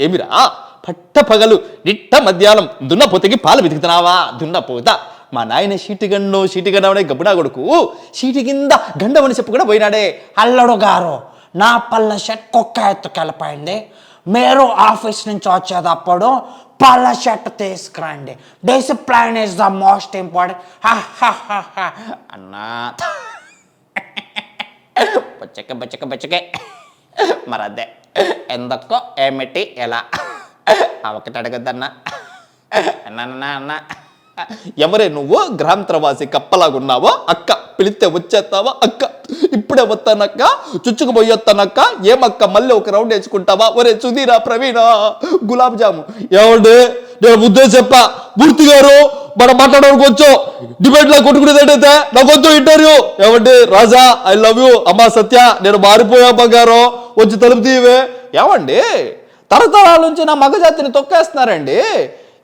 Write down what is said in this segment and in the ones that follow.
ఏమిరా? పట్ట పగలు నిట్ట మధ్యాహ్నం దున్నపోతకి పాలు వెతుకుతున్నావా? దున్నపోత మా నాయన షీటిగన్ను షీటిగన్నవనే గబ్బుడా కొడుకు. షీటి కింద గండమని చెప్పు కూడా పోయినాడే. అల్లడు గారు నా పళ్ళ షర్ట్ కుక్క ఎత్తుకెళ్ళిపోయింది మీరు ఆఫీస్ నుంచి వచ్చేటప్పుడు పళ్ళ షర్ట్ తీసుకురండి. Discipline is the most important అన్నా. బచ్చక బచ్చక బచ్చకే. మరి అదే ఎందుకో ఏమిటి ఎలా ఆ ఒకటి అడగద్దన్నా అన్నా అన్న ఎవరే నువ్వు గ్రాంత్రవాసి కప్పలాగున్నావో అక్క పిలిస్తే వచ్చేస్తావా అక్క? ఇప్పుడే వస్తానక్క. చుచ్చుకుపోయొస్తానక్క. ఏమక్క మళ్ళీ ఒక రౌండ్ వేసుకుంటావా? ఒరే సుధీరా ప్రవీణ గులాబ్ జాము. ఏమండి? నేను ముద్దే చెప్పా. మూర్తి గారు మనం మాట్లాడడానికి వచ్చో. డిబేట్లో కొట్టుకునేది నాకు వద్దు ఇంటర్వ్యూ. ఏమండి? Raja I love you. అమ్మా సత్య నేను మారిపోయా బంగారం. వచ్చి తలుపు తీవే ఏమండి? తరతరాల నుంచి నా మగజాతిని తొక్కేస్తున్నారండి.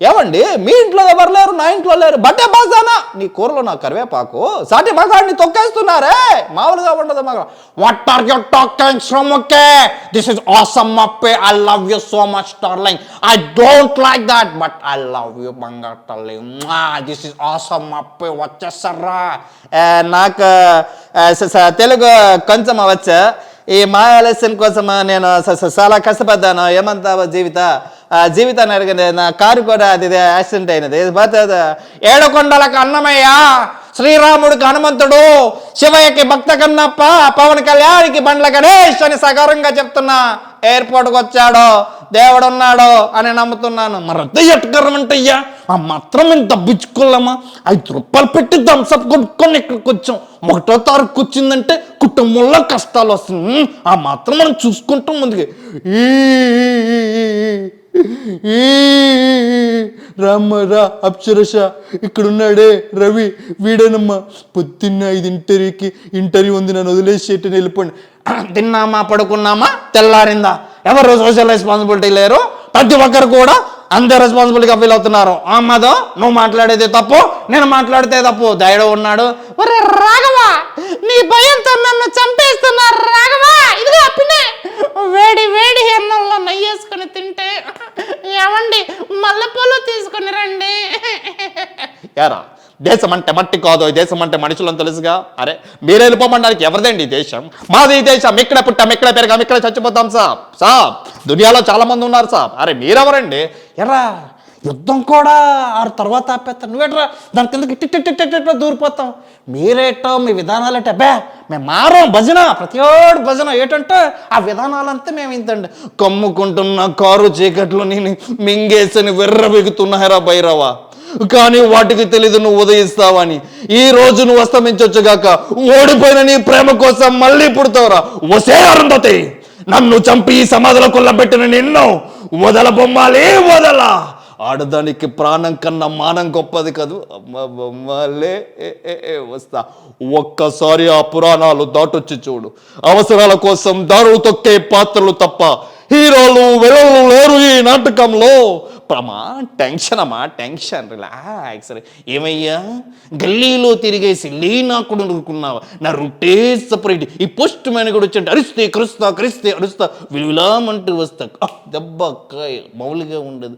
ఏమండి? మీ ఇంట్లో ఎవరు లేరు నా ఇంట్లో లేరు. బట్టే బాసానా నీ కూరలో నా కరివేపాకు. సాటి మగాడిని తొక్కేస్తున్నారే? మామూలుగా ఉండదు మగ. What are you talking okay this is awesome అప్పే. I love you so much darling I don't like that but I love you బంగారు డార్లింగ్ దిస్ ఇస్ ఆసమ్ అప్పే. వచ్చేసర్రా నాకు తెలుగు కొంచెం వచ్చా ఈ మాయాలస్యం కోసం నేను చాలా కష్టపడ్డాను. ఏమంతా జీవిత? జీవితాన్ని అడిగింది నా కారు కూడా అది ఇది యాక్సిడెంట్ అయినది. బట్ అది ఏడుకొండలకు అన్నమయ్య శ్రీరాముడికి హనుమంతుడు శివయ్యకి భక్త కన్నప్ప పవన్ కళ్యాణ్కి బండ్ల గణేష్ అని సగౌరవంగా చెప్తున్నా. ఎయిర్పోర్ట్కి వచ్చాడు. దేవుడు ఉన్నాడు అని నమ్ముతున్నాను. మరి ఎట్టుకరమంటయ్యా ఆ మాత్రం మేము తప్పించుకోలేమా ఐదు రూపాయలు పెట్టి థమ్స్అప్ కొనుక్కొని ఇక్కడికి వచ్చాం. ఒకటో తారీఖు వచ్చిందంటే కుటుంబంలో కష్టాలు వస్తుంది. ఆ మాత్రం మనం చూసుకుంటాం ముందుకి ఈ రామ్మరా అప్సరస ఇక్కడున్నాడే రవి వీడేనమ్మా. పొద్దున్న ఐదు ఇంటర్వ్యూకి ఇంటర్వ్యూ ఉంది నన్ను వదిలేసేటని వెళ్ళిపోండి తిన్నామా పడుకున్నామా? తెల్లారిందా? ఎవరు సోషల్ రెస్పాన్సిబిలిటీ లేరు? ప్రతి ఒక్కరు కూడా అందరు రెస్పాన్సిబిలిటీగా ఫీల్ అవుతున్నారు ఆ మాధవ్ నువ్వు మాట్లాడేది తప్పు నేను మాట్లాడితే తప్పు. దయడు ఉన్నాడు. మరి నీ భయంతో నన్ను చంపేస్తున్నారు రాఘవా! ఇదిగో అప్పినే వేడి వేడి అన్నంలో నెయ్యేసుకుని తింటే ఏమండి మల్లెపూలు తీసుకుని రండి. యారా దేశం అంటే మట్టి కాదు దేశం అంటే మనుషులని తెలుసుగా? అరే మీరు వెళ్ళిపోమడానికి ఎవరిదండి ఈ దేశం? మాది ఈ దేశం ఇక్కడ పుట్టాం ఇక్కడ పెరగాం ఇక్కడ చచ్చిపోతాం సాబ్ సాబ్. దునియాలో చాలా మంది ఉన్నారు సాబ్. అరే మీరెవరండి? ఎరా యుద్ధం కూడా ఆరు తర్వాత ఆపేస్తాను నువ్వేట్రా దాని కిందకి ఇట్టి దూరిపోతాం. మీరేటో మీ విధానాలు అంటే అబ్బే మేము మారం భజన ప్రతి ఒడు భజన. ఏంటంటే ఆ విధానాలంతా మేము ఇంతండి. కమ్ముకుంటున్న కారు చీకట్లు నేను మింగేసని వెర్రబెగుతున్నారా భైరవ. కానీ వాటికి తెలీదు నువ్వు ఉదయిస్తావని. ఈ రోజు నువ్వు అస్తమించొచ్చుగాక ఓడిపోయిన నీ ప్రేమ కోసం మళ్ళీ పుడతావురా. వసే అరుంధతి నన్ను చంపి ఈ సమాధిలో కొల్లబెట్టిన నిన్ను వదల బొమ్మాలే వదల. ఆడదానికి ప్రాణం కన్నా మానం గొప్పది కదూ? అమ్మ వస్తా. ఒక్కసారి ఆ పురాణాలు దాటొచ్చి చూడు. అవసరాల కోసం దారులు తొక్కే పాత్రలు తప్ప హీరోలు వెలలు లేరు ఈ నాటకంలో. ప్రమా టెన్షన్ అమ్మా టెన్షన్ రిలాక్స్. ఏమయ్యా? గల్లీలో తిరిగేసి లీనాకుడు అనుకున్నావా? నా రొట్టే సపరేట్. ఈ పోస్ట్ మ్యాన్ కూడా వచ్చి అరిస్తే కరుస్తా కరిస్తే అరుస్తా విలువిలామంటూ వస్తా. ఆ, దెబ్బ కాయ ఉండదు.